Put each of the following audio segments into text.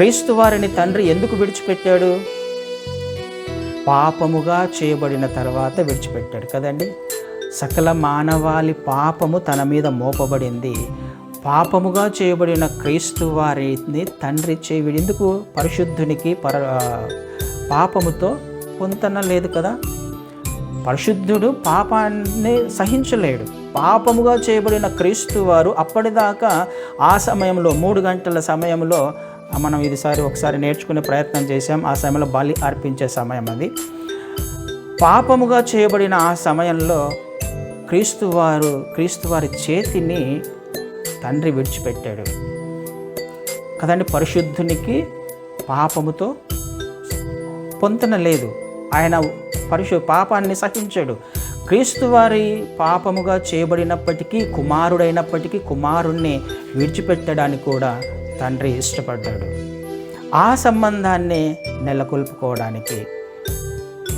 క్రీస్తు వారిని తండ్రి ఎందుకు విడిచిపెట్టాడు? పాపముగా చేయబడిన తర్వాత విడిచిపెట్టాడు కదండి. సకల మానవాళి పాపము తన మీద మోపబడింది. పాపముగా చేయబడిన క్రీస్తు వారిని తండ్రి చేయి ఎందుకు? పరిశుద్ధునికి పర పాపముతో పొంతన లేదు కదా. పరిశుద్ధుడు పాపాన్ని సహించలేడు. పాపముగా చేయబడిన క్రీస్తు వారు అప్పటిదాకా ఆ సమయంలో మూడు గంటల సమయంలో మనం ఇదిసారి ఒకసారి నేర్చుకునే ప్రయత్నం చేశాం. ఆ సమయంలో బలి అర్పించే సమయం అది. పాపముగా చేయబడిన ఆ సమయంలో క్రీస్తు వారు క్రీస్తు వారి చేతిని తండ్రి విడిచిపెట్టాడు. కదండి పరిశుద్ధునికి పాపముతో పొంతన లేదు. ఆయన పరిశు పాపాన్ని సహించాడు. క్రీస్తు వారి పాపముగా చేయబడినప్పటికీ కుమారుడైనప్పటికీ కుమారుణ్ణి విడిచిపెట్టడానికి కూడా తండ్రి ఇష్టపడ్డాడు. ఆ సంబంధాన్ని నెలకొల్పుకోవడానికి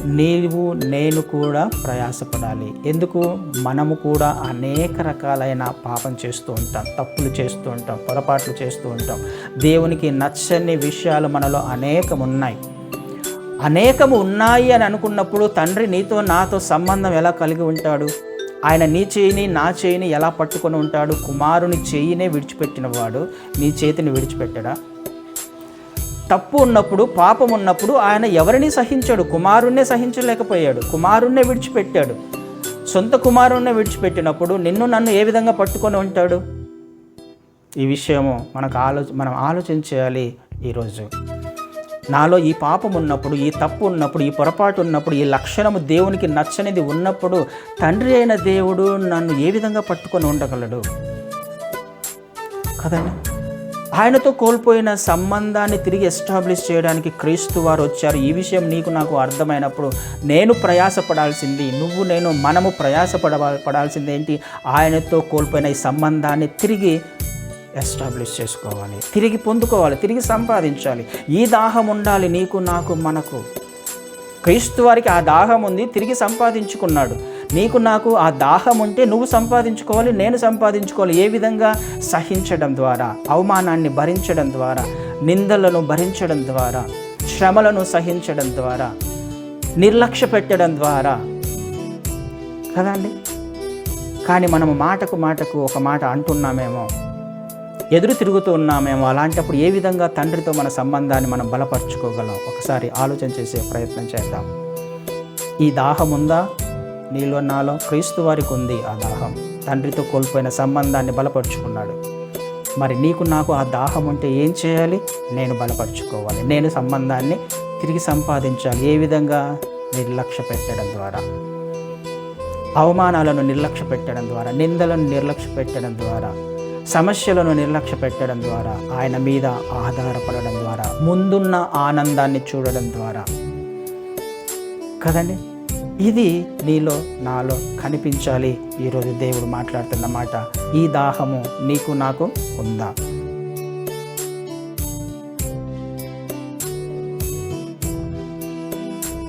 నీవు నేను కూడా ప్రయాసపడాలి. ఎందుకు? మనము కూడా అనేక రకాలైన పాపం చేస్తూ ఉంటాం తప్పులు చేస్తూ ఉంటాం పొరపాట్లు చేస్తూ ఉంటాం. దేవునికి నచ్చని విషయాలు మనలో అనేకం ఉన్నాయి అనేకము ఉన్నాయి అని అనుకున్నప్పుడు తండ్రి నీతో నాతో సంబంధం ఎలా కలిగి ఉంటాడు? ఆయన నీ చేయిని నా చేయిని ఎలా పట్టుకొని ఉంటాడు? కుమారుని చేయినే విడిచిపెట్టినవాడు నీ చేతిని విడిచిపెట్టడా? తప్పు ఉన్నప్పుడు పాపం ఉన్నప్పుడు ఆయన ఎవరిని సహించాడు? కుమారుణ్ణే సహించలేకపోయాడు. కుమారుణ్ణే విడిచిపెట్టాడు. సొంత కుమారుణ్ణే విడిచిపెట్టినప్పుడు నిన్ను నన్ను ఏ విధంగా పట్టుకొని ఉంటాడు? ఈ విషయము మనకు ఆలోచ మనం ఆలోచించాలి ఈరోజు. నాలో ఈ పాపం ఉన్నప్పుడు ఈ తప్పు ఉన్నప్పుడు ఈ పొరపాటు ఉన్నప్పుడు ఈ లక్షణము దేవునికి నచ్చనిది ఉన్నప్పుడు తండ్రి అయిన దేవుడు నన్ను ఏ విధంగా పట్టుకొని ఉండగలడు? కదండి? ఆయనతో కోల్పోయిన సంబంధాన్ని తిరిగి ఎస్టాబ్లిష్ చేయడానికి క్రీస్తు వారు వచ్చారు. ఈ విషయం నీకు నాకు అర్థమైనప్పుడు నేను ప్రయాసపడాల్సింది నువ్వు నేను మనము ప్రయాసపడ పడాల్సింది ఏంటి? ఆయనతో కోల్పోయిన ఈ సంబంధాన్ని తిరిగి ఎస్టాబ్లిష్ చేసుకోవాలి. తిరిగి పొందుకోవాలి తిరిగి సంపాదించాలి. ఈ దాహం ఉండాలి నీకు నాకు మనకు. క్రీస్తు వారికి ఆ దాహం ఉంది తిరిగి సంపాదించుకున్నాడు. నీకు నాకు ఆ దాహం ఉంటే నువ్వు సంపాదించుకోవాలి నేను సంపాదించుకోవాలి. ఏ విధంగా? సహించడం ద్వారా అవమానాన్ని భరించడం ద్వారా నిందలను భరించడం ద్వారా శ్రమలను సహించడం ద్వారా నిర్లక్ష్య పెట్టడం ద్వారా. కదండి కానీ మనము మాటకు మాటకు ఒక మాట అంటున్నామేమో ఎదురు తిరుగుతూ ఉన్నామేమో. అలాంటప్పుడు ఏ విధంగా తండ్రితో మన సంబంధాన్ని మనం బలపరుచుకోగలం? ఒకసారి ఆలోచన చేసే ప్రయత్నం చేద్దాం. ఈ దాహం ఉందా? నీలో నాలో క్రీస్తు వారికి ఉంది ఆ దాహం. తండ్రితో కోల్పోయిన సంబంధాన్ని బలపరుచుకున్నాడు. మరి నీకు నాకు ఆ దాహం ఉంటే ఏం చేయాలి? నేను బలపరుచుకోవాలి. నేను సంబంధాన్ని తిరిగి సంపాదించాలి. ఏ విధంగా? నిర్లక్ష్య పెట్టడం ద్వారా. అవమానాలను నిర్లక్ష్య పెట్టడం ద్వారా. నిందలను నిర్లక్ష్య పెట్టడం ద్వారా. సమస్యలను నిర్లక్ష్య పెట్టడం ద్వారా ఆయన మీద ఆధారపడడం ద్వారా ముందున్న ఆనందాన్ని చూడడం ద్వారా. కదండి? ఇది నీలో నాలో కనిపించాలి. ఈరోజు దేవుడు మాట్లాడుతున్న మాట ఈ దాహము నీకు నాకు ఉందా?